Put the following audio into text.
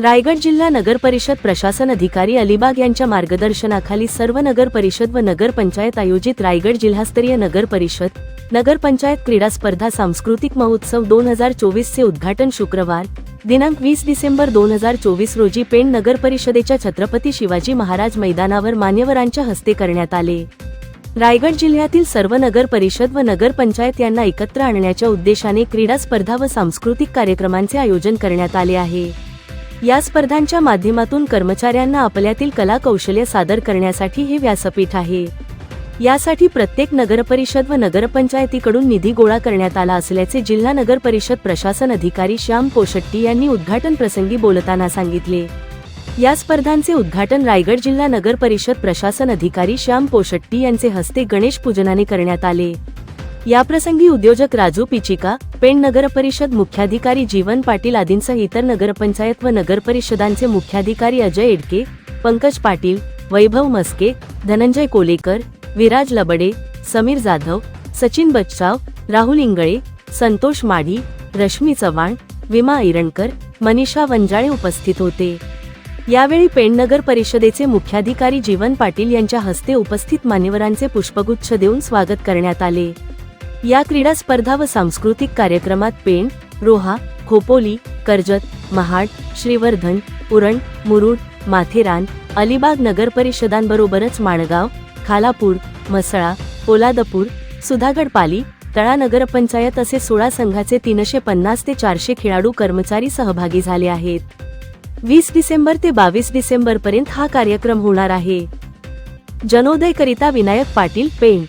रायगड जिल्हा नगर परिषद प्रशासन अधिकारी अलिबाग यांच्या मार्गदर्शनाखाली सर्व नगर परिषद व नगर पंचायत आयोजित रायगड जिल्हास्तरीय नगर परिषद नगर पंचायत क्रीडा स्पर्धा सांस्कृतिक महोत्सव दोन हजार चोवीस चे उद्घाटन शुक्रवार दिनांक वीस डिसेंबर दोन हजार चोवीस रोजी पेण नगर परिषदेच्या छत्रपती शिवाजी महाराज मैदानावर मान्यवरांच्या हस्ते करण्यात आले. रायगड जिल्ह्यातील सर्व नगर परिषद व नगर पंचायत यांना एकत्र आणण्याच्या उद्देशाने क्रीडा स्पर्धा व सांस्कृतिक कार्यक्रमांचे आयोजन करण्यात आले आहे. या स्पर्धांच्या माध्यमातून कर्मचाऱ्यांना आपल्यातील कला कौशल्य सादर करण्यासाठी हे व्यासपीठ आहे. यासाठी प्रत्येक नगरपरिषद व नगरपंचायतीकडून निधी गोळा करण्यात आला असल्याचे जिल्हा नगरपरिषद प्रशासन अधिकारी श्याम पोशट्टी यांनी उद्घाटन प्रसंगी बोलताना सांगितले. या स्पर्धांचे उद्घाटन रायगड जिल्हा नगर परिषद प्रशासन अधिकारी श्याम पोशट्टी यांचे हस्ते गणेश पूजनाने करण्यात आले. याप्रसंगी उद्योजक राजू पिचिका पेण नगर परिषद मुख्याधिकारी जीवन पाटील आदींसह इतर नगरपंचायत व नगर परिषदांचे मुख्याधिकारी अजय एडके पंकज पाटील वैभव मस्के धनंजय कोलेकर विराज लबडे समीर जाधव सचिन बच्चाव राहुल इंगळे संतोष माढी रश्मी चव्हाण विमा इरणकर मनीषा वंजाळे उपस्थित होते. यावेळी पेणनगर परिषदेचे मुख्याधिकारी जीवन पाटील यांच्या हस्ते उपस्थित मान्यवरांचे पुष्पगुच्छ देऊन स्वागत करण्यात आले. या क्रीडा स्पर्धा व सांस्कृतिक कार्यक्रमात पेण रोहा खोपोली कर्जत महाड श्रीवर्धन उरण मुरुड माथेरान अलिबाग नगर परिषदांबरोबरच माणगाव खालापूर म्हसळा पोलादपूर सुधागड पाली तळा नगरपंचायत असे सोळा संघाचे तीनशे पन्नास ते चारशे खेळाडू कर्मचारी सहभागी झाले आहेत. वीस डिसेंबर ते बावीस डिसेंबर पर्यंत हा कार्यक्रम होणार आहे. जनोदय करिता विनायक पाटील पेंट